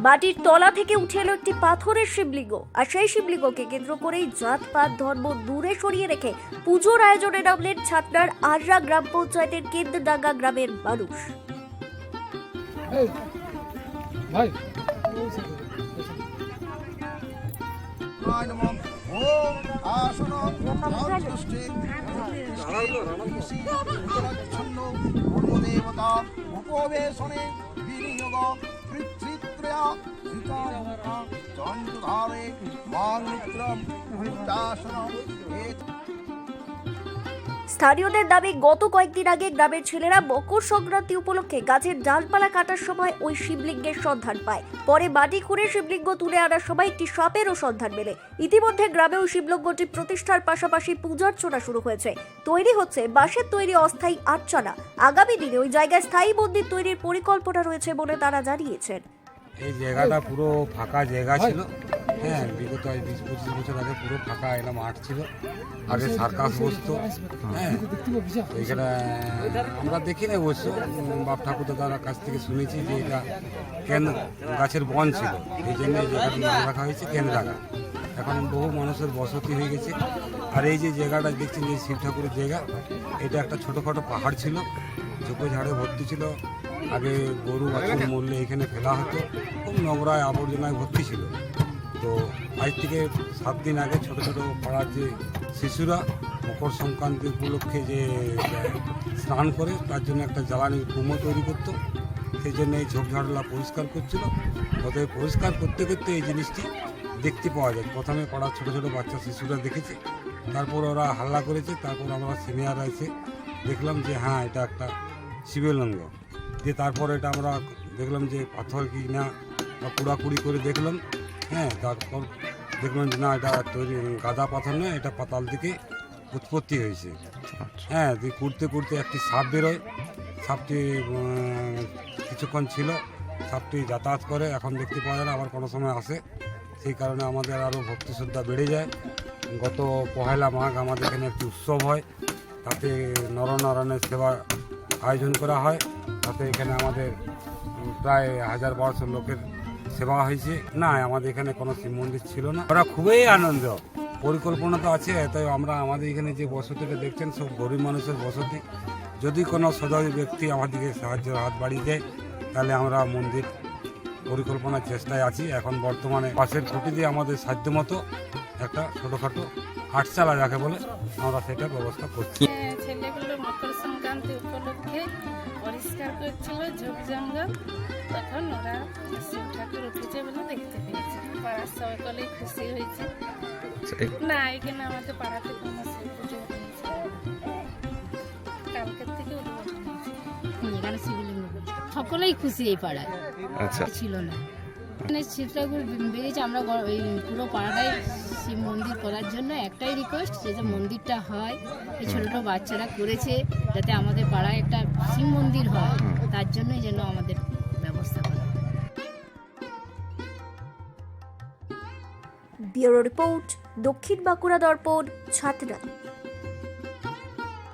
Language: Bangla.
মাটির তলা থেকে উঠে এলো একটি পাথরের শিবলিঙ্গ আর সেই শিবলিঙ্গকে কেন্দ্র করেই জাতপাত ধর্ম দূরে সরিয়ে রেখে পুজোর আয়োজনে নামলেন ছাতনার আররা গ্রাম পঞ্চায়েতের কেন্দ্রডাঙ্গা গ্রামের মানুষ উপবেশনে বিনিয়োগ স্থানীয়দের দাবি, গত কয়েকদিন আগে গ্রামের ছেলেরা মকর সংক্রান্তি উপলক্ষে গাছের ডালপালা কাটার সময় ওই শিবলিঙ্গের সন্ধান পায়। পরে মাটি খুঁড়ে শিবলিঙ্গ তুলে আনার সময় একটি সাপেরও সন্ধান মেলে। ইতিমধ্যে গ্রামেও শিবলিঙ্গটি প্রতিষ্ঠার পাশাপাশি পূজার্চনা শুরু হয়েছে। তৈরি হচ্ছে বাঁশের তৈরি অস্থায়ী আটচালা। আগামী দিনে ওই জায়গায় স্থায়ী মন্দির তৈরির পরিকল্পনা রয়েছে বলে তারা জানিয়েছেন। এই জায়গাটা পুরো ফাঁকা জায়গা ছিল। হ্যাঁ বিগত বিশ পঁচিশ বছর আগে পুরো ফাঁকা এটা মাঠ ছিল। আগে সার্কাস বসতো হ্যাঁ। তো এখানে আমরা দেখি না অবশ্য। বাপ ঠাকুর দাদার কাছ থেকে শুনেছি যে এটা কেন গাছের বন ছিল। এই জন্য এই জায়গাটার নাম রাখা হয়েছে কেন্দ্রাগা এখন বহু মানুষের বসতি হয়ে গেছে। আর এই যে জায়গাটা দেখছেন যে শিব ঠাকুরের জায়গা এটা একটা ছোটোখাটো পাহাড় ছিল। ঝোপে ঝাড়ে ভর্তি ছিল। আগে গরু বাছুর মূল্যে এখানে ফেলা হতো। খুব নোংরায় আবর্জনায় ভর্তি ছিল। তো আজ থেকে সাত দিন আগে ছোট ছোট পাড়ার যে শিশুরা মকর সংক্রান্তি উপলক্ষে যে স্নান করে, তার জন্য একটা জ্বালানি কুমো তৈরি করতো। সেই জন্য এই ঝোপঝাড়লা পরিষ্কার করছিল। অতএব পরিষ্কার করতে করতে এই জিনিসটি দেখতে পাওয়া যায়। প্রথমে পাড়ার ছোটো ছোটো বাচ্চা শিশুরা দেখেছে। তারপর ওরা হাল্লা করেছে। তারপর আমরা সিনিয়ররা এসে দেখলাম যে হ্যাঁ এটা একটা শিবলিঙ্গ দিয়ে তারপর এটা আমরা দেখলাম যে পাথর কি না কুড়াকুড়ি করে দেখলাম হ্যাঁ তারপর দেখলাম যে না, এটা তৈরি গাদা পাথর নয়, এটা পাতাল থেকে উৎপত্তি হয়েছে। হ্যাঁ দিয়ে কুড়তে কুড়তে একটি সাপ বেরোয়, সাপটি কিছুক্ষণ ছিল, সাপটি যাতায়াত করে, এখন দেখতে পাওয়া যায় না, আবার কোনো সময় আসে। সেই কারণে আমাদের আরও ভক্তি শ্রদ্ধা বেড়ে যায়। গত পহেলা মাঘ আমাদের এখানে একটি উৎসব হয়, তাতে নরনারায়ণের সেবা আয়োজন করা হয়। তাতে এখানে আমাদের প্রায় হাজার বারোশো লোকের সেবা হয়েছে। না, আমাদের এখানে কোনো শিব মন্দির ছিল না। ওরা খুবই আনন্দ। পরিকল্পনা তো আছে, তাই আমরা আমাদের এখানে যে বসতিটা দেখছেন, সব গরিব মানুষের বসতি। যদি কোনো সদয় ব্যক্তি আমাদেরকে সাহায্যের হাত বাড়িয়ে দেয়, তাহলে আমরা মন্দির পরিকল্পনার চেষ্টায় আছি। এখন বর্তমানে পাশের খুঁটি দিয়ে আমাদের সাধ্যমতো একটা ছোটোখাটো হাটচালা যাকে বলে, আমরা সেটা ব্যবস্থা করছি। উপলক্ষে পরিষ্কার করছিল ঝোপ জঙ্গল তখন ওরা শিব ঠাকুর উঠেছে বলে দেখতে পেয়েছে। পাড়ার সকলেই খুশি হয়েছে। না এখানে আমাদের পাড়াতে কোনো শিব পুজো হয়েছে। কালকের থেকে উদ্বোধন হয়েছে। এখানে শিবলিঙ্গ সকলেই খুশি এই পাড়ায়। আচ্ছা। ছিল না। মানে ঠাকুর বেরিয়েছে আমরা এই পুরো পাড়াটাই শিব মন্দির করার জন্য একটাই রিকোয়েস্ট যে মন্দিরটা হয়, এই ছোট ছোট বাচ্চারা করেছে যাতে আমাদের পাড়ায় একটা শিব মন্দির হয়, তার জন্যই যেন আমাদের ব্যবস্থা করা ব্যুরো রিপোর্ট, দক্ষিণ বাঁকুড়া দর্পণ ছাতনা